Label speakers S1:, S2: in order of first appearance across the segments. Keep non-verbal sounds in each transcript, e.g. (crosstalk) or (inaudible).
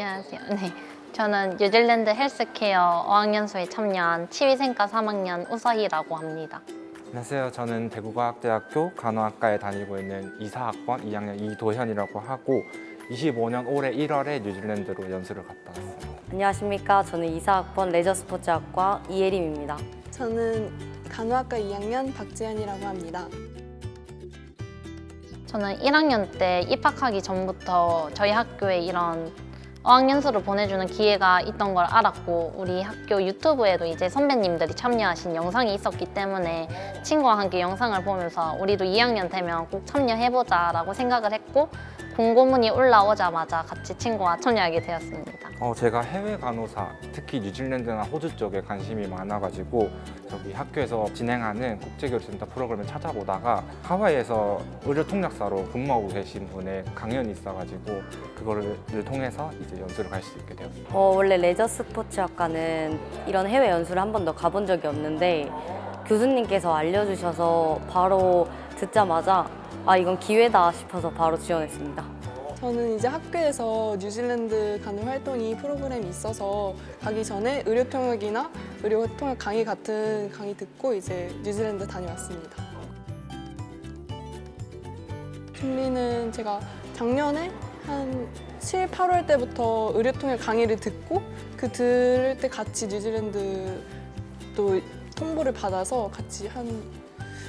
S1: 안녕하세요. 네. 저는 뉴질랜드 헬스케어 어학연수에 참여한 치위생과 3학년 우서희라고 합니다.
S2: 안녕하세요. 저는 대구과학대학교 간호학과에 다니고 있는 이사학번 2학년 이도현이라고 하고 25년 올해 1월에 뉴질랜드로 연수를 갔다 왔습니다.
S3: 안녕하십니까. 저는 이사학번 레저스포츠학과 이예림입니다.
S4: 저는 간호학과 2학년 박지현이라고 합니다.
S1: 저는 1학년 때 입학하기 전부터 저희 학교에 이런 어학연수를 보내주는 기회가 있던 걸 알았고 우리 학교 유튜브에도 이제 선배님들이 참여하신 영상이 있었기 때문에 친구와 함께 영상을 보면서 우리도 2학년 되면 꼭 참여해보자 라고 생각을 했고 공고문이 올라오자마자 같이 친구와 참여하게 되었습니다.
S2: 어, 제가 해외 간호사, 특히 뉴질랜드나 호주 쪽에 관심이 많아가지고 저기 학교에서 진행하는 국제교류센터 프로그램을 찾아보다가 하와이에서 의료 통역사로 근무하고 계신 분의 강연이 있어가지고 그거를 통해서 이제 연수를 갈 수 있게 되었습니다.
S3: 어, 원래 레저 스포츠학과는 이런 해외 연수를 한 번도 가본 적이 없는데 교수님께서 알려주셔서 바로 듣자마자 아 이건 기회다 싶어서 바로 지원했습니다.
S4: 저는 이제 학교에서 뉴질랜드 간호 활동이 프로그램이 있어서 가기 전에 의료 통역이나 의료 통역 강의 같은 강의 듣고 이제 뉴질랜드 다녀왔습니다. 준비는 제가 작년에 한 7, 8월 때부터 의료 통역 강의를 듣고 그 들을 때 같이 뉴질랜드 또 통보를 받아서 같이 한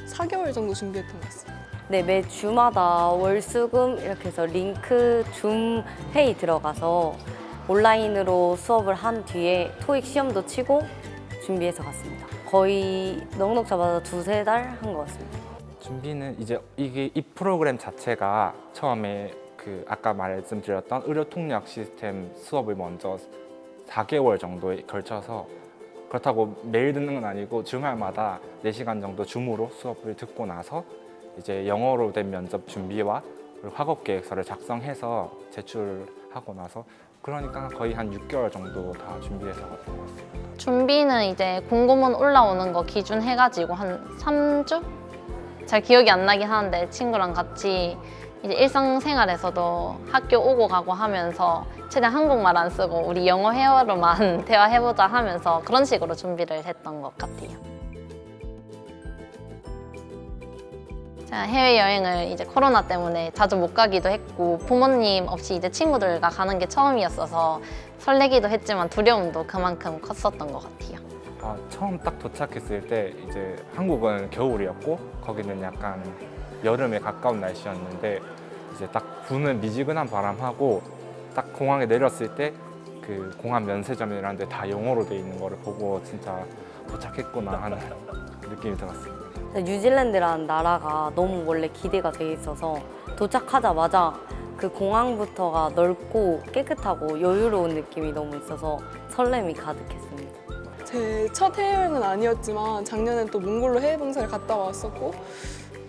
S4: 4개월 정도 준비했던 것 같습니다.
S3: 네, 매 주마다 월수금 이렇게 해서 링크 줌 회의 들어가서 온라인으로 수업을 한 뒤에 토익 시험도 치고 준비해서 갔습니다. 거의 넉넉 잡아서 두세 달 한 것 같습니다.
S2: 준비는 이제 이게 이 프로그램 자체가 처음에 그 아까 말씀드렸던 의료 통역 시스템 수업을 먼저 4개월 정도에 걸쳐서 그렇다고 매일 듣는 건 아니고 주말마다 4시간 정도 줌으로 수업을 듣고 나서 이제 영어로 된 면접 준비와 학업 계획서를 작성해서 제출하고 나서 그러니까 거의 한 6개월 정도 다 준비해서 갔던 것 같습니다.
S1: 준비는 이제 공고문 올라오는 거 기준 해가지고 한 3주? 잘 기억이 안 나긴 하는데 친구랑 같이 이제 일상생활에서도 학교 오고 가고 하면서 최대한 한국말 안 쓰고 우리 영어 회화로만 (laughs) 대화해보자 하면서 그런 식으로 준비를 했던 것 같아요. 제가 해외여행을 이제 코로나 때문에 자주 못 가기도 했고 부모님 없이 이제 친구들과 가는 게 처음이었어서 설레기도 했지만 두려움도 그만큼 컸었던 것 같아요.
S2: 아, 처음 딱 도착했을 때 이제 한국은 겨울이었고 거기는 약간 여름에 가까운 날씨였는데 이제 딱 부는 미지근한 바람하고 딱 공항에 내렸을 때 그 공항 면세점이라는 데 다 영어로 돼 있는 거를 보고 진짜 도착했구나 하는 (laughs) 느낌이 들었습니다.
S3: 뉴질랜드라는 나라가 너무 원래 기대가 돼 있어서 도착하자마자 그 공항부터가 넓고 깨끗하고 여유로운 느낌이 너무 있어서 설렘이 가득했습니다.
S4: 제 첫 해외여행은 아니었지만 작년엔 또 몽골로 해외 봉사를 갔다 왔었고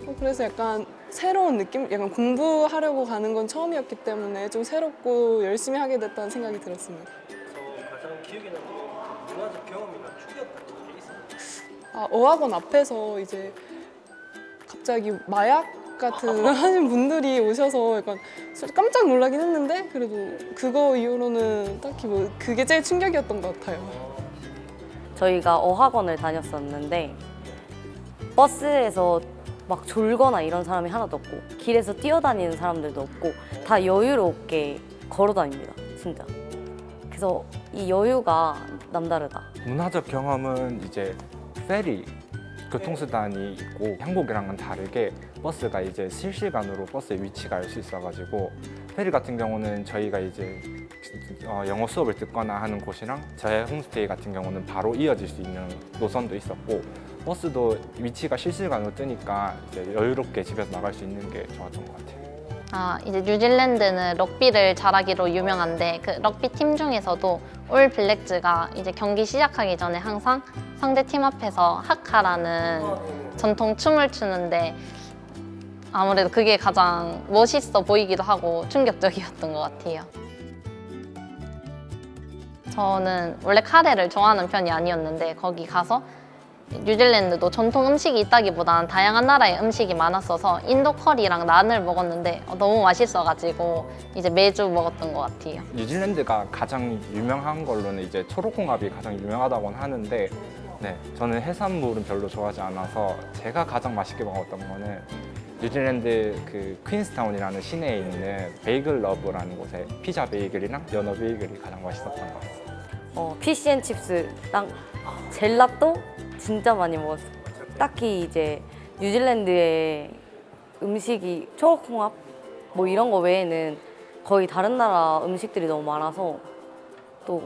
S4: 어, 그래서 약간 새로운 느낌? 약간 공부하려고 가는 건 처음이었기 때문에 좀 새롭고 열심히 하게 됐다는 생각이 들었습니다.
S5: 가장 기억에 남는 그 문화적 경험이나
S4: 아, 어학원 앞에서 이제 갑자기 마약 같은 (laughs) 하신 분들이 오셔서 약간 깜짝 놀라긴 했는데 그래도 그거 이후로는 딱히 뭐 그게 제일 충격이었던 것 같아요.
S3: 저희가 어학원을 다녔었는데 버스에서 막 졸거나 이런 사람이 하나도 없고 길에서 뛰어다니는 사람들도 없고 다 여유롭게 걸어 다닙니다. 진짜. 그래서 이 여유가 남다르다.
S2: 문화적 경험은 이제 페리 교통수단이 있고 한국이랑은 다르게 버스가 이제 실시간으로 버스의 위치가 알 수 있어가지고 페리 같은 경우는 저희가 이제 어, 영어 수업을 듣거나 하는 곳이랑 저의 홈스테이 같은 경우는 바로 이어질 수 있는 노선도 있었고 버스도 위치가 실시간으로 뜨니까 이제 여유롭게 집에서 나갈 수 있는 게 좋았던 것 같아요.
S1: 아, 이제 뉴질랜드는 럭비를 잘하기로 유명한데 그 럭비 팀 중에서도 올 블랙즈가 이제 경기 시작하기 전에 항상 상대 팀 앞에서 하카라는 전통 춤을 추는데 아무래도 그게 가장 멋있어 보이기도 하고 충격적이었던 것 같아요. 저는 원래 카레를 좋아하는 편이 아니었는데 거기 가서 뉴질랜드도 전통 음식이 있다기보다는 다양한 나라의 음식이 많았어서 인도 커리랑 난을 먹었는데 어, 너무 맛있어가지고 이제 매주 먹었던 것 같아요.
S2: 뉴질랜드가 가장 유명한 걸로는 이제 초록홍합이 가장 유명하다고는 하는데 네, 저는 해산물은 별로 좋아하지 않아서 제가 가장 맛있게 먹었던 거는 뉴질랜드 그 퀸스타운이라는 시내에 있는 베이글 러브라는 곳에 피자 베이글이랑 연어 베이글이 가장 맛있었던 것 같아요.
S3: 어, 피시앤칩스랑 젤라또 진짜 많이 먹었어요. 딱히 이제 뉴질랜드의 음식이 초록홍합 뭐 이런 거 외에는 거의 다른 나라 음식들이 너무 많아서 또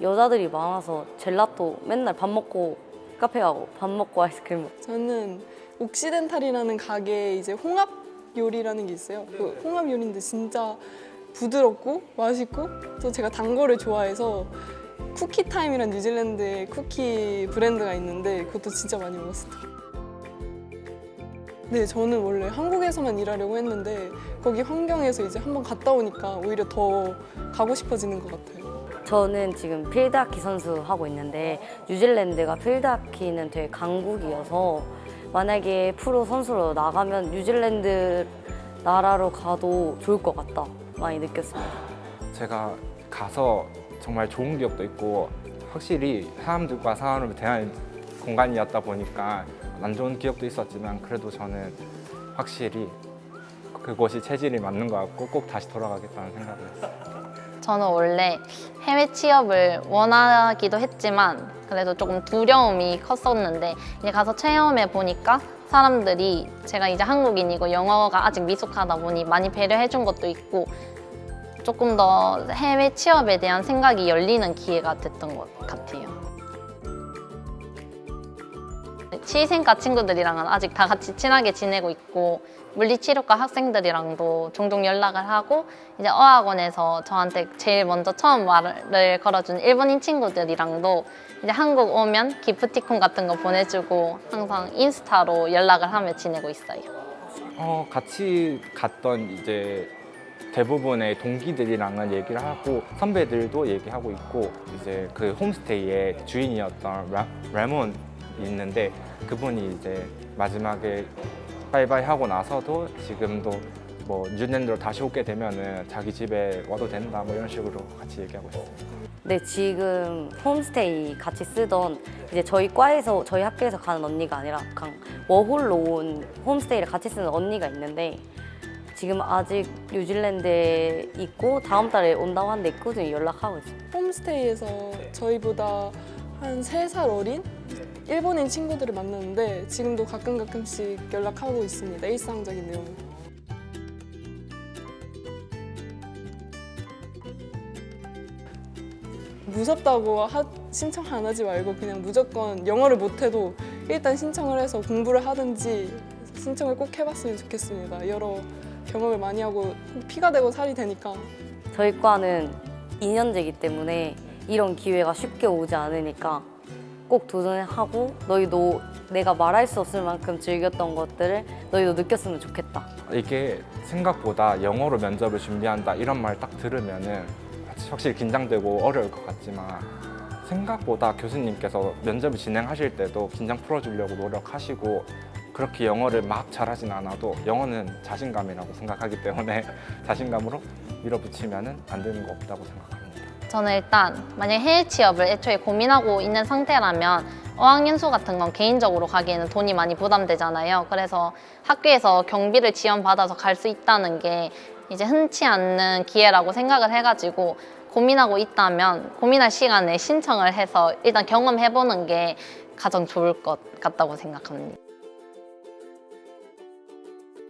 S3: 여자들이 많아서 젤라또 맨날 밥 먹고 카페 가고 밥 먹고 아이스크림 먹고
S4: 저는 옥시덴탈이라는 가게에 이제 홍합 요리라는 게 있어요. 그 홍합 요리인데 진짜 부드럽고 맛있고 또 제가 단 거를 좋아해서 쿠키 타임이란 뉴질랜드의 쿠키 브랜드가 있는데 그것도 진짜 많이 먹었어요. 네, 저는 원래 한국에서만 일하려고 했는데 거기 환경에서 이제 한번 갔다 오니까 오히려 더 가고 싶어지는 것 같아요.
S3: 저는 지금 필드하키 선수 하고 있는데 뉴질랜드가 필드하키는 되게 강국이어서 만약에 프로 선수로 나가면 뉴질랜드 나라로 가도 좋을 것 같다 많이 느꼈습니다.
S2: 제가 가서 정말 좋은 기억도 있고 확실히 사람들과 사람을 대하는 공간이었다 보니까 안 좋은 기억도 있었지만 그래도 저는 확실히 그곳이 체질이 맞는 것 같고 꼭 다시 돌아가겠다는 생각을 했어요.
S1: 저는 원래 해외 취업을 원하기도 했지만 그래도 조금 두려움이 컸었는데 이제 가서 체험해 보니까 사람들이 제가 이제 한국인이고 영어가 아직 미숙하다 보니 많이 배려해 준 것도 있고 조금 더 해외 취업에 대한 생각이 열리는 기회가 됐던 것 같아요. 치생과 친구들이랑은 아직 다 같이 친하게 지내고 있고 물리치료과 학생들이랑도 종종 연락을 하고 이제 어학원에서 저한테 제일 먼저 처음 말을 걸어준 일본인 친구들이랑도 이제 한국 오면 기프티콘 같은 거 보내주고 항상 인스타로 연락을 하며 지내고 있어요.
S2: 어, 같이 갔던 이제 대부분의 동기들이랑은 얘기를 하고 선배들도 얘기하고 있고 이제 그 홈스테이의 주인이었던 라, 레몬이 있는데 그분이 이제 마지막에 바이바이 하고 나서도 지금도 뭐 뉴질랜드로 다시 오게 되면은 자기 집에 와도 된다 뭐 이런 식으로 같이 얘기하고 있어요.
S3: 네, 지금 홈스테이 같이 쓰던 이제 저희 과에서 저희 학교에서 가는 언니가 아니라 그냥 워홀로 온 홈스테이를 같이 쓰는 언니가 있는데 지금 아직 뉴질랜드에 있고 다음 달에 온다고 하는데 꾸준히 연락하고 있어요.
S4: 홈스테이에서 저희보다 한세살 어린 일본인 친구들을 만났는데 지금도 가끔 가끔씩 연락하고 있습니다. 일상적인 내용. 무섭다고 하- 신청 안 하지 말고 그냥 무조건 영어를 못해도 일단 신청을 해서 공부를 하든지 신청을 꼭 해봤으면 좋겠습니다. 여러 경험을 많이 하고 피가 되고 살이 되니까
S3: 저희 과는 2년제이기 때문에 이런 기회가 쉽게 오지 않으니까 꼭 도전하고 너희도 내가 말할 수 없을 만큼 즐겼던 것들을 너희도 느꼈으면 좋겠다.
S2: 이게 생각보다 영어로 면접을 준비한다 이런 말 딱 들으면은 확실히 긴장되고 어려울 것 같지만 생각보다 교수님께서 면접을 진행하실 때도 긴장 풀어주려고 노력하시고 그렇게 영어를 막 잘하진 않아도 영어는 자신감이라고 생각하기 때문에 (laughs) 자신감으로 밀어붙이면은 안 되는 거 없다고 생각합니다.
S1: 저는 일단 만약 해외 취업을 애초에 고민하고 있는 상태라면 어학연수 같은 건 개인적으로 가기에는 돈이 많이 부담되잖아요. 그래서 학교에서 경비를 지원받아서 갈 수 있다는 게 이제 흔치 않는 기회라고 생각을 해가지고 고민하고 있다면 고민할 시간에 신청을 해서 일단 경험해보는 게 가장 좋을 것 같다고 생각합니다.